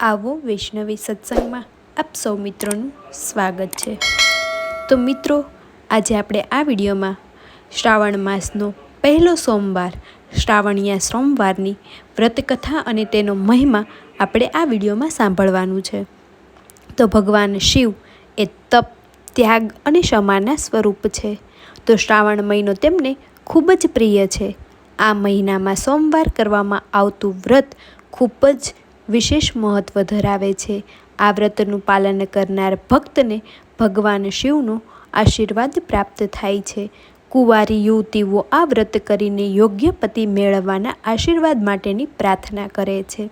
આવો વૈષ્ણવી સત્સંગમાં આપ સૌ મિત્રોનું સ્વાગત છે. તો મિત્રો, આજે આપણે આ વિડીયોમાં શ્રાવણ માસનો પહેલો સોમવાર, શ્રાવણીયા સોમવારની વ્રતકથા અને તેનો મહિમા આપણે આ વિડીયોમાં સાંભળવાનું છે. તો ભગવાન શિવ એ તપ, ત્યાગ અને ક્ષમાના સ્વરૂપ છે. તો શ્રાવણ મહિનો તેમને ખૂબ જ પ્રિય છે. આ મહિનામાં સોમવાર કરવામાં આવતું વ્રત ખૂબ જ વિશેષ મહત્ત્વ ધરાવે છે. આ વ્રતનું પાલન કરનાર ભક્તને ભગવાન શિવનો આશીર્વાદ પ્રાપ્ત થાય છે. કુંવારી યુવતીઓ આ વ્રત કરીને યોગ્ય પતિ મેળવવાના આશીર્વાદ માટેની પ્રાર્થના કરે છે.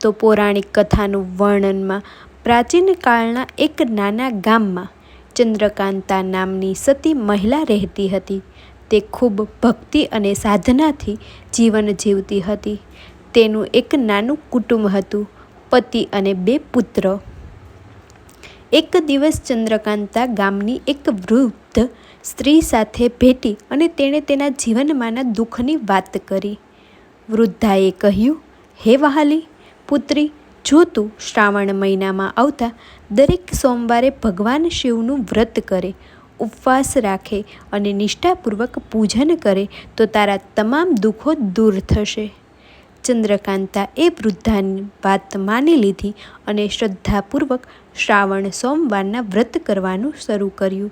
તો પૌરાણિક કથાનું વર્ણનમાં પ્રાચીન કાળના એક નાના ગામમાં ચંદ્રકાંતા નામની સતી મહિલા રહેતી હતી. તે ખૂબ ભક્તિ અને સાધનાથી જીવન જીવતી હતી. તેનું એક નાનું કુટુંબ હતું, પતિ અને બે પુત્ર. એક દિવસ ચંદ્રકાંતા ગામની એક વૃદ્ધ સ્ત્રી સાથે ભેટી અને તેણે તેના જીવનમાંના દુઃખની વાત કરી. વૃદ્ધાએ કહ્યું, હે વહાલી, પુત્રી, જો તું શ્રાવણ મહિનામાં આવતા દરેક સોમવારે ભગવાન શિવનું વ્રત કરે, ઉપવાસ રાખે અને નિષ્ઠાપૂર્વક પૂજન કરે, તો તારા તમામ દુઃખો દૂર થશે. ચંદ્રકાંતા એ વૃદ્ધાની વાત માની લીધી અને શ્રદ્ધાપૂર્વક શ્રાવણ સોમવારના વ્રત કરવાનું શરૂ કર્યું.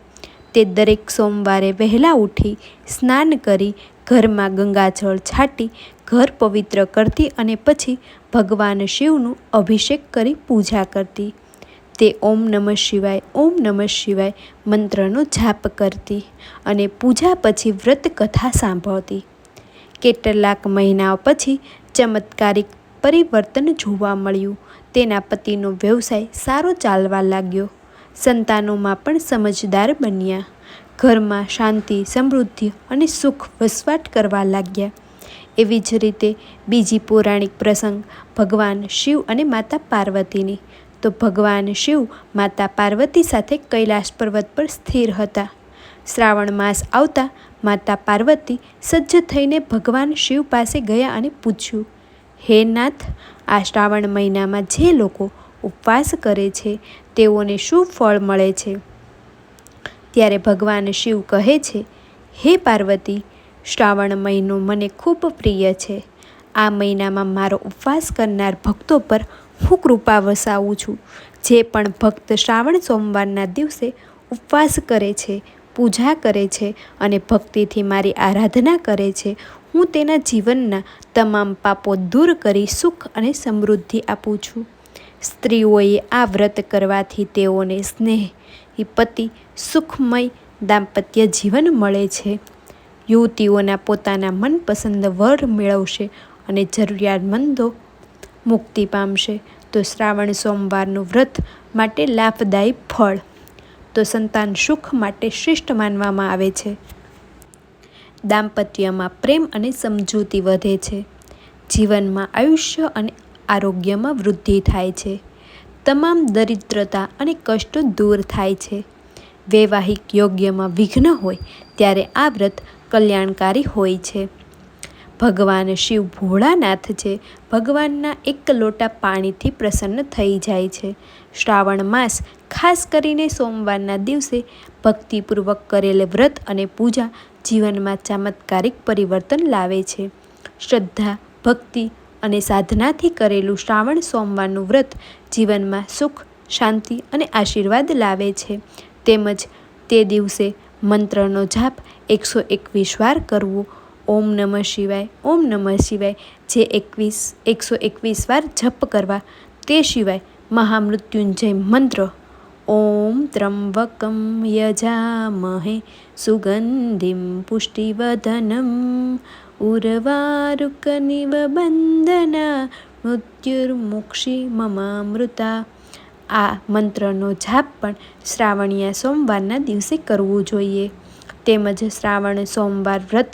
તે દરેક સોમવારે વહેલા ઉઠી સ્નાન કરી ઘરમાં ગંગાજળ છાંટી, ઘર પવિત્ર કરતી અને પછી ભગવાન શિવનું અભિષેક કરી પૂજા કરતી. તે ઓમ નમઃ શિવાય, ઓમ નમઃ શિવાય મંત્રનો જાપ કરતી અને પૂજા પછી વ્રત કથા સાંભળતી. કેટલાક મહિનાઓ પછી ચમત્કારિક પરિવર્તન જોવા મળ્યું. તેના પતિનો વ્યવસાય સારો ચાલવા લાગ્યો. સંતાનોમાં પણ સમજદાર બન્યા. ઘરમાં શાંતિ, સમૃદ્ધિ અને સુખ વસવાટ કરવા લાગ્યા. એવી જ રીતે બીજી પૌરાણિક પ્રસંગ, ભગવાન શિવ અને માતા પાર્વતીની. તો ભગવાન શિવ માતા પાર્વતી સાથે કૈલાશ પર્વત પર સ્થિર હતા. શ્રાવણ માસ આવતા માતા પાર્વતી સજ્જ થઈને ભગવાન શિવ પાસે ગયા અને પૂછ્યું, હે નાથ, આ શ્રાવણ મહિનામાં જે લોકો ઉપવાસ કરે છે, તેઓને શું ફળ મળે છે? ત્યારે ભગવાન શિવ કહે છે, હે પાર્વતી, શ્રાવણ મહિનો મને ખૂબ પ્રિય છે. આ મહિનામાં મારો ઉપવાસ કરનાર ભક્તો પર હું કૃપા વસાવું છું. જે પણ ભક્ત શ્રાવણ સોમવારના દિવસે ઉપવાસ કરે છે પૂજા કરે છે અને ભક્તિથી મારી આરાધના કરે છે. હું તેના જીવનના તમામ પાપો દૂર કરી સુખ અને સમૃદ્ધિ આપું છું. સ્ત્રીઓએ આ વ્રત કરવાથી તેઓને સ્નેહ, પતિ, સુખમય, દાંપત્ય જીવન મળે છે. યુવતીઓના પોતાના મનપસંદ વર મેળવશે અને જરૂરિયાતમંદો મુક્તિ પામશે. તો શ્રાવણ સોમવારનું વ્રત માટે લાભદાયી ફળ તો સંતાન સુખ માટે શ્રેષ્ઠ માનવામાં આવે છે. દાંપત્યમાં પ્રેમ અને સમજૂતી વધે છે. જીવનમાં આયુષ્ય અને આરોગ્યમાં વૃદ્ધિ થાય છે. તમામ દરિદ્રતા અને કષ્ટો દૂર થાય છે. વૈવાહિક યોગ્યમાં વિઘ્ન હોય ત્યારે આ વ્રત કલ્યાણકારી હોય છે. ભગવાન શિવ ભોળાનાથ છે. ભગવાનના એક લોટા પાણીથી પ્રસન્ન થઈ જાય છે. શ્રાવણ માસ ખાસ કરીને સોમવારના દિવસે ભક્તિપૂર્વક કરેલ વ્રત અને પૂજા જીવનમાં ચમત્કારિક પરિવર્તન લાવે છે. શ્રદ્ધા, ભક્તિ અને સાધનાથી કરેલું શ્રાવણ સોમવારનું વ્રત જીવનમાં સુખ, શાંતિ અને આશીર્વાદ લાવે છે. તેમજ તે દિવસે મંત્રનો જાપ એકસો એકવીસ વાર કરવો ઓમ નમઃ શિવાય, ઓમ નમઃ શિવાય, જે એકવીસ, એકસો એકવીસ વાર જપ કરવા, તે સિવાય મહામૃત્યુંજય મંત્ર. ઓમ ત્રંબકમ યજામહે, સુગંધિમ પુષ્ટિવદનમ ઉર્વારુકનિવ બંધના મૃત્યુર્મુક્ષી મમામૃતા. આ મંત્રનો જાપ પણ શ્રાવણીયા સોમવારના દિવસે કરવું જોઈએ. તેમજ શ્રાવણ સોમવાર વ્રત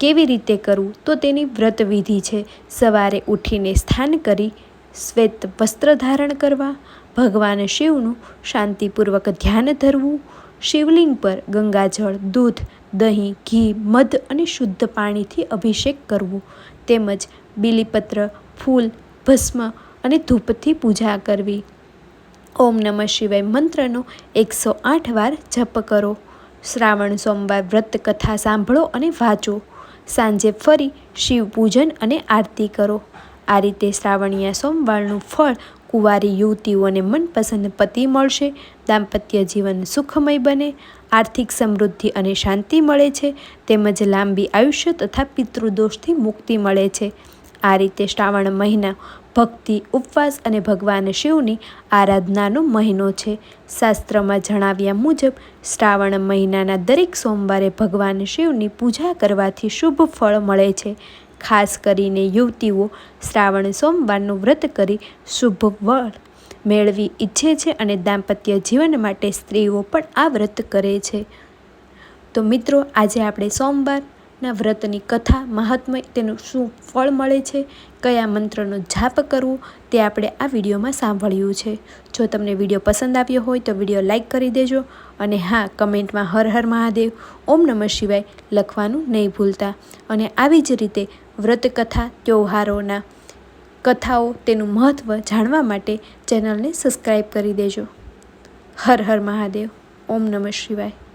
કેવી રીતે કરવું તો તેની વ્રત વિધિ છે. સવારે ઉઠીને સ્નાન કરી, શ્વેત વસ્ત્ર ધારણ કરવા, ભગવાન શિવનું શાંતિપૂર્વક ધ્યાન ધરવું, શિવલિંગ પર ગંગાજળ, દૂધ, દહીં, ઘી, મધ અને શુદ્ધ પાણીથી અભિષેક કરવું, તેમજ બીલીપત્ર, ફૂલ, ભસ્મ અને ધૂપથી પૂજા કરવી. ઓમ નમઃ શિવાય મંત્રનો એકસો આઠ વાર જપ કરો. શ્રાવણ, સોમવાર વ્રત કથા સાંભળો અને વાંચો. સાંજે ફરી શિવ પૂજન અને આરતી કરો. આ રીતે શ્રાવણીયા સોમવારનું ફળ કુંવારી યુવતીઓને મનપસંદ પતિ મળશે, દાંપત્ય જીવન સુખમય બને, આર્થિક સમૃદ્ધિ અને શાંતિ મળે છે, તેમજ લાંબી આયુષ્ય તથા પિતૃદોષથી મુક્તિ મળે છે. આ રીતે શ્રાવણ મહિના ભક્તિ, ઉપવાસ અને ભગવાન શિવની આરાધનાનો મહિનો છે. શાસ્ત્રમાં જણાવ્યા મુજબ, શ્રાવણ મહિનાના દરેક સોમવારે ભગવાન શિવની પૂજા કરવાથી શુભ ફળ મળે છે. ખાસ કરીને યુવતીઓ શ્રાવણ સોમવારનું વ્રત કરી શુભ ફળ મેળવી ઈચ્છે છે અને દાંપત્ય જીવન માટે સ્ત્રીઓ પણ આ વ્રત કરે છે. તો મિત્રો, આજે આપણે સોમવારના વ્રતની કથા મહાત્મય તેનું શું ફળ મળે છે, કયા મંત્રનો જાપ કરવો, તે આપણે આ વિડીયોમાં સાંભળ્યું છે. જો તમને વીડિયો પસંદ આવ્યો હોય તો વીડિયો લાઇક કરી દેજો અને હા, કમેન્ટમાં હર હર મહાદેવ, ઓમ નમઃ શિવાય લખવાનું નહીં ભૂલતા. અને આવી જ રીતે વ્રત કથા તહેવારોના કથાઓ તેનું મહત્ત્વ જાણવા માટે ચેનલને સબસ્ક્રાઈબ કરી દેજો. હર હર મહાદેવ, ઓમ નમઃ શિવાય.